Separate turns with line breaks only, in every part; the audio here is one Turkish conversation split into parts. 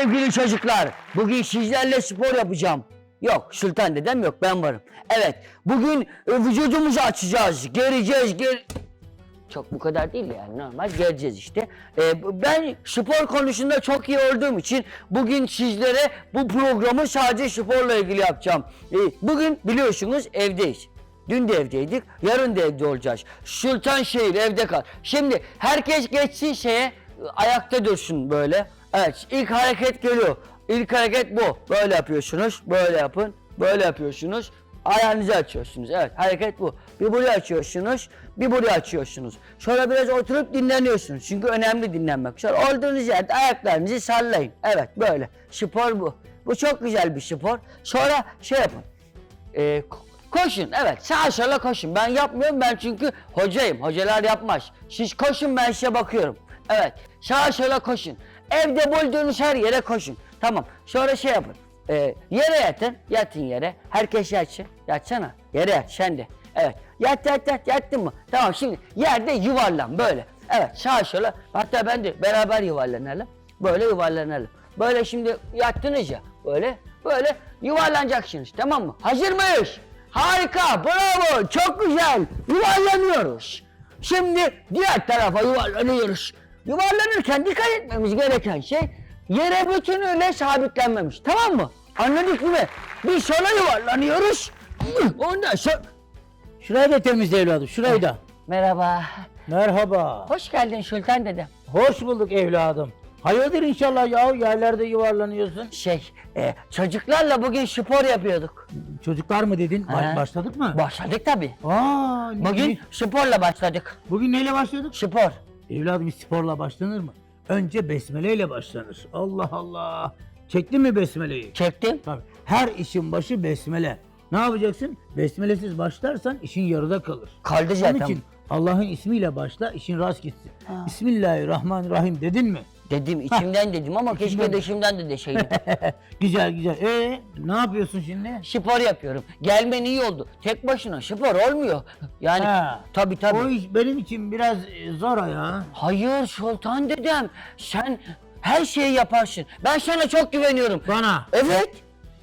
Sevgili çocuklar, bugün sizlerle spor yapacağım. Yok, Sultan dedem yok, ben varım. Evet, bugün e, vücudumuzu açacağız, gereceğiz, ger... Çok bu kadar değil yani normal geleceğiz işte. E, b- ben spor konusunda çok iyi olduğum için bugün sizlere bu programı sadece sporla ilgili yapacağım. E, bugün biliyorsunuz evdeyiz. Dün de evdeydik, yarın da evde olacağız. Sultanşehir evde kal. Şimdi herkes geçsin şeye, ayakta dursun böyle. Evet, ilk hareket geliyor. İlk hareket bu. Böyle yapıyorsunuz, böyle yapın, böyle yapıyorsunuz. Ayağınızı açıyorsunuz. Evet, hareket bu. Bir buraya açıyorsunuz, bir buraya açıyorsunuz. Sonra biraz oturup dinleniyorsunuz. Çünkü önemli dinlenmek. Sonra olduğunuz yerde ayaklarınızı sallayın. Evet, böyle. Spor bu. Bu çok güzel bir spor. Sonra şey yapın. Ee, ko- koşun evet sağa sola koşun. Ben yapmıyorum ben çünkü hocayım. Hocalar yapmaz. Siz koşun ben size bakıyorum. Evet sağa sola koşun. Evde bulduğunuz her yere koşun. Tamam sonra şey yapın. Ee, yere yatın. Yatın yere. Herkes yatsın. Yatsana. Yere yat sen de. Evet. Yat yat yat yattın mı? Tamam şimdi yerde yuvarlan böyle. Evet sağa sola. Hatta ben de beraber yuvarlanalım. Böyle yuvarlanalım. Böyle şimdi yattınız ya. Böyle böyle yuvarlanacaksınız tamam mı? Hazır mıyız? Harika, bravo, çok güzel. Yuvarlanıyoruz. Şimdi diğer tarafa yuvarlanıyoruz. Yuvarlanırken dikkat etmemiz gereken şey yere bütünüyle sabitlenmemiş. Tamam mı? Anladık mı? Bir sola yuvarlanıyoruz. Ondan sonra...
Şurayı da temizle evladım, şurayı da.
Merhaba.
Merhaba.
Hoş geldin Sultan dedem.
Hoş bulduk evladım. Hayırdır inşallah ya yerlerde yuvarlanıyorsun.
Şey, e, çocuklarla bugün spor yapıyorduk.
Çocuklar mı dedin? Ba-
Ha.
başladık mı?
Başladık tabii.
Aa, ne-
Bugün sporla başladık.
bugün neyle başladık?
Spor.
Evladım sporla başlanır mı? Önce besmeleyle başlanır. Allah Allah. Çektin mi besmeleyi?
Çektim.
Tabii. Her işin başı besmele. Ne yapacaksın? Besmelesiz başlarsan işin yarıda kalır.
Kaldı
Onun
zaten.
için Allah'ın ismiyle başla, işin rast gitsin. Bismillahirrahmanirrahim dedin mi?
Dedim içimden dedim ama keşke
İçinden-
dışımdan da deseydim.
güzel güzel. Ee, ne yapıyorsun şimdi?
spor yapıyorum. Gelmen iyi oldu. Tek başına spor olmuyor. Yani
Ha.
tabii tabii.
O iş benim için biraz e, zor ya.
Hayır Sultan dedem. Sen her şeyi yaparsın. Ben sana çok güveniyorum.
Bana
Evet.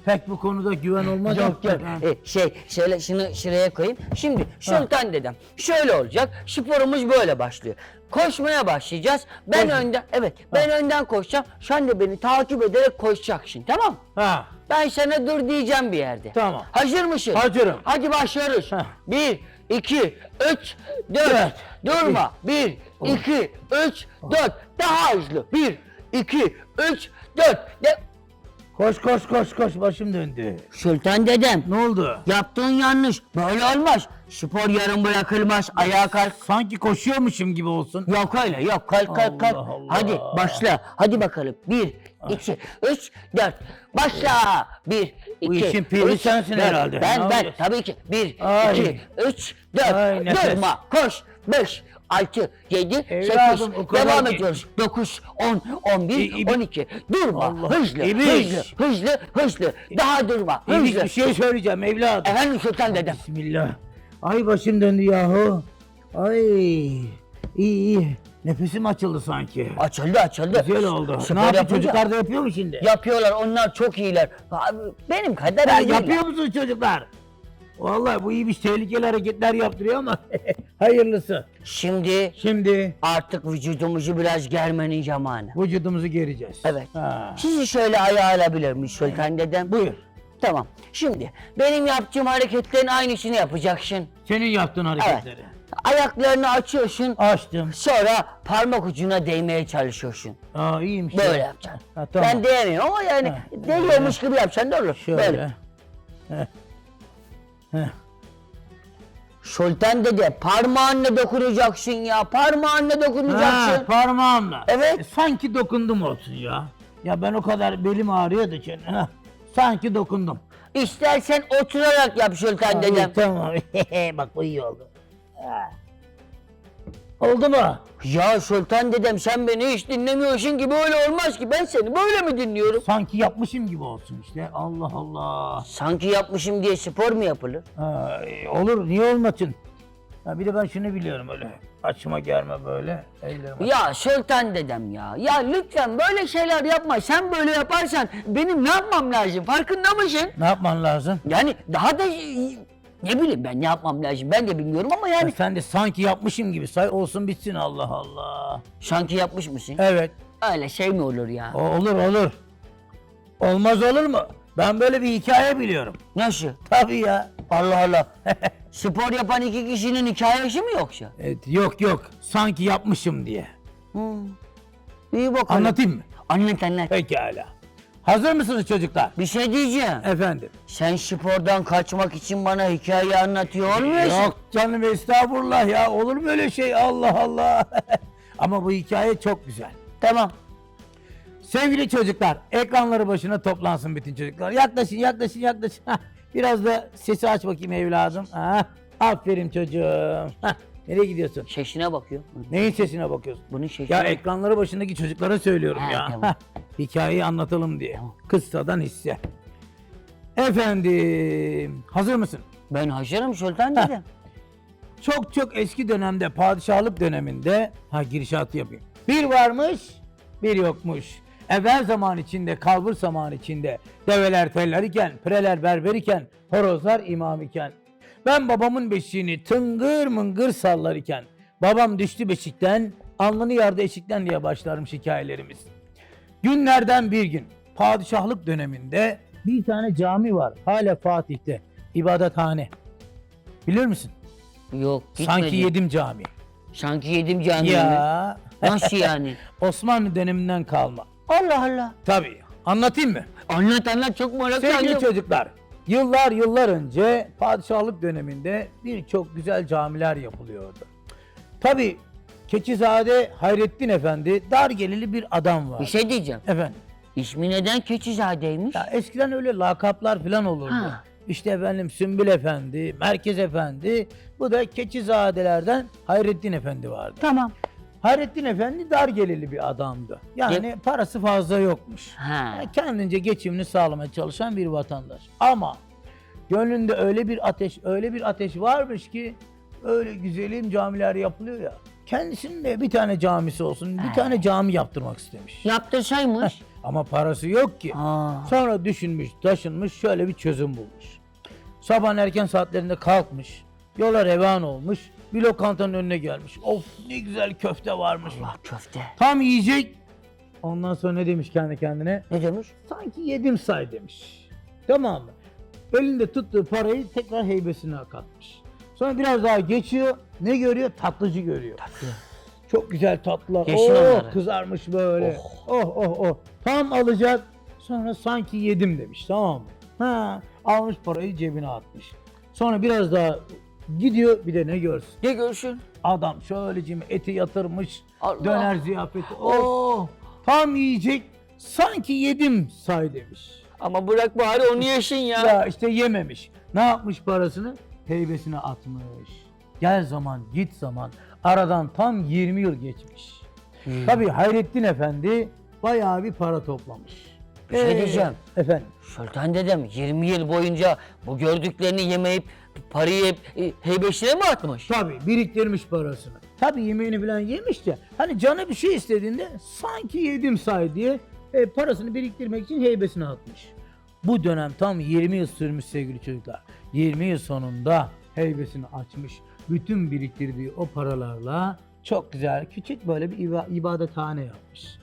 Pek bu konuda güven olmaz.
Yok yok.
Ha.
E, şey şöyle şunu şuraya koyayım. Şimdi Sultan dedem şöyle olacak. Sporumuz böyle başlıyor. Koşmaya başlayacağız. Ben
Koş.
önden evet ben önden koşacağım. Sen de beni takip ederek koşacaksın tamam?
Ha.
Ben sana dur diyeceğim bir yerde.
Tamam.
Hazır mısın?
Hazırım.
Hadi başlıyoruz.
Heh.
Bir, iki, üç, dört.
Dört.
Durma. Bir, iki, üç, dört. Daha hızlı. Bir, iki, üç, dört. De
Koş koş koş koş başım döndü.
Sultan dedem.
Ne oldu?
Yaptığın yanlış. Böyle olmaz. Spor yarım bırakılmaz. Ayağa kalk.
Sanki koşuyormuşum gibi olsun.
Yok öyle yok kalk kalk kalk.
Allah Allah.
Hadi başla. Hadi bakalım. Bir, iki, üç, dört. Başla. Bir, iki,
Bu işin piri
üç,
sensin
dört.
herhalde.
Ben
Ne
ben
olacak?
tabii ki. Bir,
Ay.
iki, üç, dört.
Ay, nefes.
Durma. Koş. Beş, altı, yedi,
Evladım,
sekiz.
o kadar
Devam
ki-
ediyoruz. Dokuz, on, on bir,
İ- ibi-
on iki. Durma.
Allah.
Hızlı,
İbiş.
hızlı, hızlı, hızlı. Daha durma. Hızlı.
bir şey söyleyeceğim evladım.
Efendim Sultan dedem.
Bismillah. Ay başım döndü yahu. Ay. İyi iyi. Nefesim açıldı sanki.
Açıldı açıldı.
Güzel oldu.
Spor
ne yapıyor
yapınca-
çocuklar da yapıyor mu şimdi?
Yapıyorlar onlar çok iyiler. Abi, Benim kadar
Ya
iyi değiller.
yapıyor musunuz çocuklar? Vallahi bu iyiymiş tehlikeli hareketler yaptırıyor ama hayırlısı.
Şimdi
Şimdi
artık vücudumuzu biraz germenin zamanı.
vücudumuzu gereceğiz.
Evet.
Ha.
Sizi şöyle ayağa alabilir miyim Sultan dedem?
Buyur.
Tamam. Şimdi benim yaptığım hareketlerin aynısını yapacaksın.
Senin yaptığın hareketleri.
Ayaklarını açıyorsun.
Açtım.
Sonra parmak ucuna değmeye çalışıyorsun.
Aa iyiymiş.
Böyle
ya.
yapacaksın.
Ha, tamam.
Ben değemiyorum ama yani
Ha.
değiyormuş gibi yapacaksın da olur.
Şöyle.
Böyle.
Heh. Heh.
Sultan dede parmağınla dokunacaksın ya. Parmağınla dokunacaksın.
Ha, parmağımla.
Evet.
E, sanki dokundum olsun ya. Ya ben o kadar belim ağrıyordu ki. Heh. Sanki dokundum.
İstersen oturarak yap Sultan dedem.
tamam. Bak bu iyi oldu. Ha. Oldu mu?
Ya Sultan dedem sen beni hiç dinlemiyorsun ki böyle olmaz ki ben seni böyle mi dinliyorum?
Sanki yapmışım gibi olsun işte. Allah Allah.
Sanki yapmışım diye spor mu yapılır?
Ha, olur niye olmasın? Ha, bir de ben şunu biliyorum öyle. Açma germe böyle. Ellerime.
Ya Sultan dedem ya. Ya lütfen böyle şeyler yapma. Sen böyle yaparsan benim ne yapmam lazım? Farkında mısın?
Ne yapman lazım?
Yani daha da ne bileyim ben ne yapmam lazım ben de bilmiyorum ama yani
Ya sen de sanki yapmışım gibi say olsun bitsin Allah Allah.
sanki yapmış mısın?
Evet.
Öyle şey mi olur ya?
O olur olur. Olmaz olur mu? Ben böyle bir hikaye biliyorum.
Nasıl?
Tabii ya.
Allah Allah. Spor yapan iki kişinin hikayesi mi yoksa?
Evet, yok yok. Sanki yapmışım diye.
İyi bakalım.
Anlatayım mı?
Anlat anlat.
Pekala. Hazır mısınız çocuklar?
Bir şey diyeceğim.
Efendim.
Sen spordan kaçmak için bana hikaye anlatıyor musun?
Yok canım estağfurullah ya. Olur mu öyle şey? Allah Allah. Ama bu hikaye çok güzel.
Tamam.
Sevgili çocuklar, ekranları başına toplansın bütün çocuklar. Yaklaşın, yaklaşın, yaklaşın. Hah, Biraz da sesi aç bakayım evladım. Hah, Aferin çocuğum. Hah, Nereye gidiyorsun?
Şeşine bakıyor.
Neyin sesine bakıyorsun?
Bunun şeşine
Ya ekranları başındaki çocuklara söylüyorum
Ha,
ya.
tamam.
Hikayeyi anlatalım diye. Kıssadan hisse. Efendim, hazır mısın?
Ben hazırım Sultan dedem.
Çok çok eski dönemde, padişahlık döneminde, ha girişatı yapayım. Bir varmış, bir yokmuş. Evvel zaman içinde, kalbur zaman içinde, develer teller iken, pireler berber iken, horozlar imam iken. Ben babamın beşiğini tıngır mıngır sallar iken, babam düştü beşikten, alnını yardı eşikten diye başlarmış hikayelerimiz. Günlerden bir gün, padişahlık döneminde bir tane cami var, hala Fatih'te, ibadethane. Bilir misin?
Yok gitmedi.
Sanki yedim cami.
Sanki yedim canını.
Ya.
Nasıl yani?
Osmanlı döneminden kalma.
Allah Allah.
Tabii. Anlatayım mı?
Anlat anlat çok merak
Sevgili
ettim.
çocuklar, yıllar yıllar önce padişahlık döneminde birçok güzel camiler yapılıyordu. Tabii Keçizade Hayrettin Efendi dar gelirli bir adam var.
Bir şey diyeceğim.
Efendim.
İsmi neden Keçizade'ymiş?
Ya eskiden öyle lakaplar falan olurdu.
Ha.
İşte efendim Sümbül Efendi, Merkez Efendi, bu da Keçizadelerden Hayrettin Efendi vardı.
Tamam.
Hayrettin Efendi dar gelirli bir adamdı. Yani parası fazla yokmuş.
Ha.
Yani kendince geçimini sağlamaya çalışan bir vatandaş. Ama gönlünde öyle bir ateş, öyle bir ateş varmış ki öyle güzelim camiler yapılıyor ya. Kendisinin de bir tane camisi olsun, bir tane cami yaptırmak istemiş.
Yaptırsaymış.
Ama parası yok ki.
Aa.
Sonra düşünmüş, taşınmış, şöyle bir çözüm bulmuş. Sabah erken saatlerinde kalkmış, yola revan olmuş, bir lokantanın önüne gelmiş. Of ne güzel köfte varmış.
Allah köfte.
Tam yiyecek. Ondan sonra ne demiş kendi kendine?
Ne demiş?
Sanki yedim say demiş. Tamam mı? Elinde tuttuğu parayı tekrar heybesine katmış. Sonra biraz daha geçiyor. Ne görüyor? Tatlıcı görüyor.
Tatlı.
Çok güzel tatlılar.
Yeşil
oh,
onları.
kızarmış böyle. Oh. oh oh Tam alacak. Sonra sanki yedim demiş. Tamam mı? Ha, almış parayı cebine atmış. Sonra biraz daha gidiyor bir de ne görsün.
Ne görsün?
Adam şöylecim eti yatırmış.
Allah.
Döner ziyafeti. Oh,
Oo.
tam yiyecek. Sanki yedim say demiş.
Ama bırak bari onu yesin ya.
Ya işte yememiş. Ne yapmış parasını? Heybesine atmış. Gel zaman git zaman. Aradan tam 20 yıl geçmiş.
Hmm.
Tabii Hayrettin Efendi bayağı bir para toplamış.
Bir şey
Ee,
diyeceğim.
Efendim.
Sultan dedem 20 yıl boyunca bu gördüklerini yemeyip parayı e, heybeşine mi atmış?
Tabii biriktirmiş parasını. Tabii yemeğini falan yemiş de hani canı bir şey istediğinde sanki yedim say diye e, parasını biriktirmek için heybesine atmış. Bu dönem tam 20 yıl sürmüş sevgili çocuklar. 20 yıl sonunda heybesini açmış. Bütün biriktirdiği o paralarla çok güzel küçük böyle bir iba- ibadethane yapmış.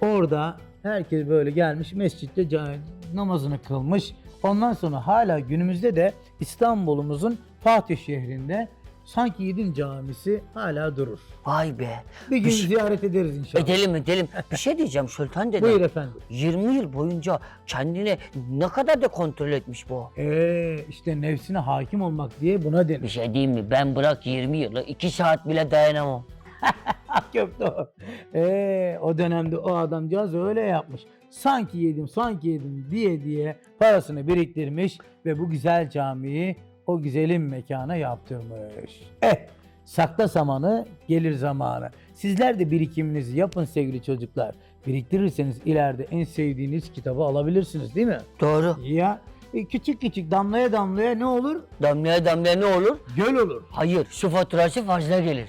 Orada herkes böyle gelmiş mescitte namazını kılmış. Ondan sonra hala günümüzde de İstanbul'umuzun Fatih şehrinde sanki Yedin Camisi hala durur.
Vay be.
Bir gün
şey-
ziyaret ederiz inşallah.
Edelim edelim. Bir şey diyeceğim Sultan dedem.
Buyur efendim.
20 yıl boyunca kendine ne kadar da kontrol etmiş bu.
Ee, işte nefsine hakim olmak diye buna
Bir
denir.
şey diyeyim mi? Ben bırak 20 yılı 2 saat bile dayanamam.
Köfte o. Ee, o dönemde o adamcağız öyle yapmış. Sanki yedim, sanki yedim diye diye parasını biriktirmiş ve bu güzel camiyi o güzelim mekana yaptırmış. Eh, sakla samanı gelir zamanı. Sizler de birikiminizi yapın sevgili çocuklar. Biriktirirseniz ileride en sevdiğiniz kitabı alabilirsiniz değil mi?
Doğru.
Ya e, küçük küçük damlaya damlaya ne olur?
Damlaya damlaya ne olur?
Göl olur.
Hayır, su faturası fazla gelir.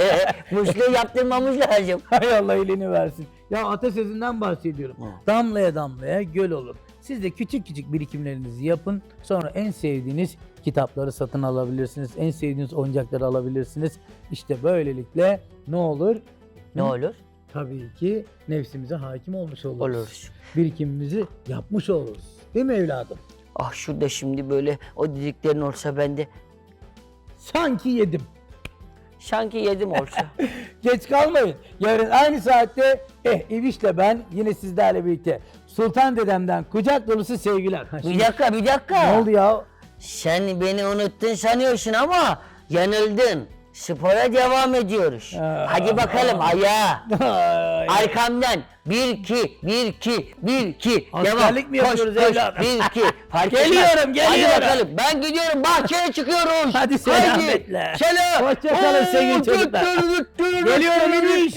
Musluğu yaptırmamız lazım.
Hay Allah elini versin. Ya atasözünden bahsediyorum.
Hı.
Damlaya damlaya göl olur. Siz de küçük küçük birikimlerinizi yapın. Sonra en sevdiğiniz kitapları satın alabilirsiniz. En sevdiğiniz oyuncakları alabilirsiniz. İşte böylelikle ne olur?
Ne
Hı?
olur?
Tabii ki nefsimize hakim olmuş oluruz.
Oluruz.
Birikimimizi yapmış oluruz. Değil mi evladım?
Ah şurada şimdi böyle o dediklerin olsa ben de
Sanki yedim.
sanki yedim olsa.
Geç kalmayın. Yarın aynı saatte eh İbiş'le ben yine sizlerle birlikte Sultan dedemden kucak dolusu sevgiler. Ha, şimdi-
bir dakika bir dakika.
Ne oldu ya?
Sen beni unuttun sanıyorsun ama yanıldın. Spora devam ediyoruz.
Aa.
Hadi bakalım ayağa.
Ay.
Arkamdan. Bir iki, bir iki, bir iki.
Askerlik mi yapıyoruz
koş, koş.
evladım?
Bir iki. Fark
Geliyorum,
etmez.
geliyorum.
Hadi bakalım. Ben gidiyorum. Bahçeye çıkıyoruz.
Hadi selametle.
Selam.
Hoşça kalın sevgili çocuklar. Geliyorum İbiş.